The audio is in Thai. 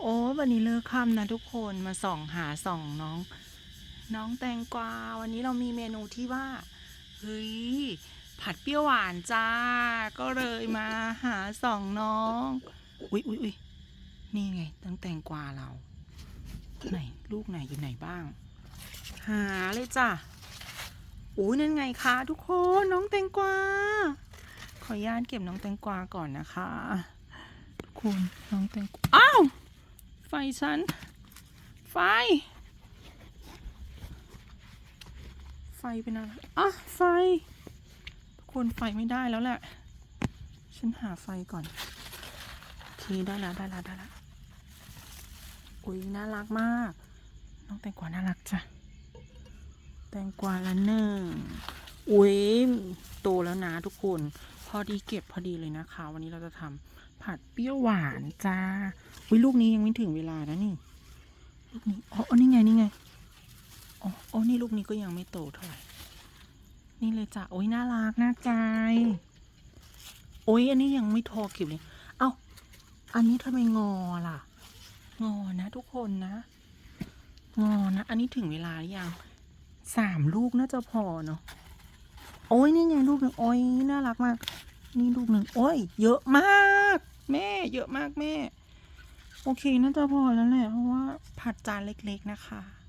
โอ้วันนี้เลิกค่ำนะทุกคนมาส่องหาส่องน้อง น้องแตงกวาวันนี้เรามีเมนูที่ว่าเฮ้ยผัดเปรี้ยวหวานจ้า ก็เลยมาหาส่องน้อง อุ๊ยอุ๊ยอุ๊ยนี่ไงตั้งแตงกวาเรา ไหนลูกไหนอยู่ไหนบ้าง หาเลยจ้ะอุ้ยนั่นไงคะทุกคนน้องแตงกวาขออนุญาตเก็บน้องแตงกวาก่อนนะคะทุกคนน้องแตงกวา ไฟฉัน ไฟ ไฟเป็นอะไรอะไฟทุกคนไฟไม่ได้แล้วแหละ ฉันหาไฟก่อนโอเคได้แล้วได้แล้วได้แล้วอุ้ยน่ารักมาก น้องแตงกวาน่ารักจ้ะ แตงกวาละหนึ่งอุ้ยโตแล้วนะทุกคน พอดีเก็บพอดีเลยนะคะ วันนี้เราจะทำผัดเปรี้ยวหวานจ้าอุ้ยลูกนี้ยังไม่ถึงเวลานะนี่ ลูกนี้อ๋ออ๋อนี่ไงนี่ไงอ๋ออนี่ลูกนี้ก็ยังไม่โตเท่าไหร่นี่เลยจ้ะโอ้ยน่ารักน่าใจ โอ้ยอันนี้ยังไม่ทอเก็บเลยเอ้าอันนี้ทำไมงอล่ะ งอนะทุกคนนะ งอนะ อันนี้ถึงเวลาหรือยังสามลูกน่าจะพอเนาะ โอ้ยนี่ไงลูกหนึ่งโอ้ยน่ารักมาก นี่ลูกหนึ่งโอ้ย เยอะมาก แม่ เยอะมากแม่ โอเคน่าจะพอแล้วแหละเพราะว่าผัดจานเล็กๆนะคะ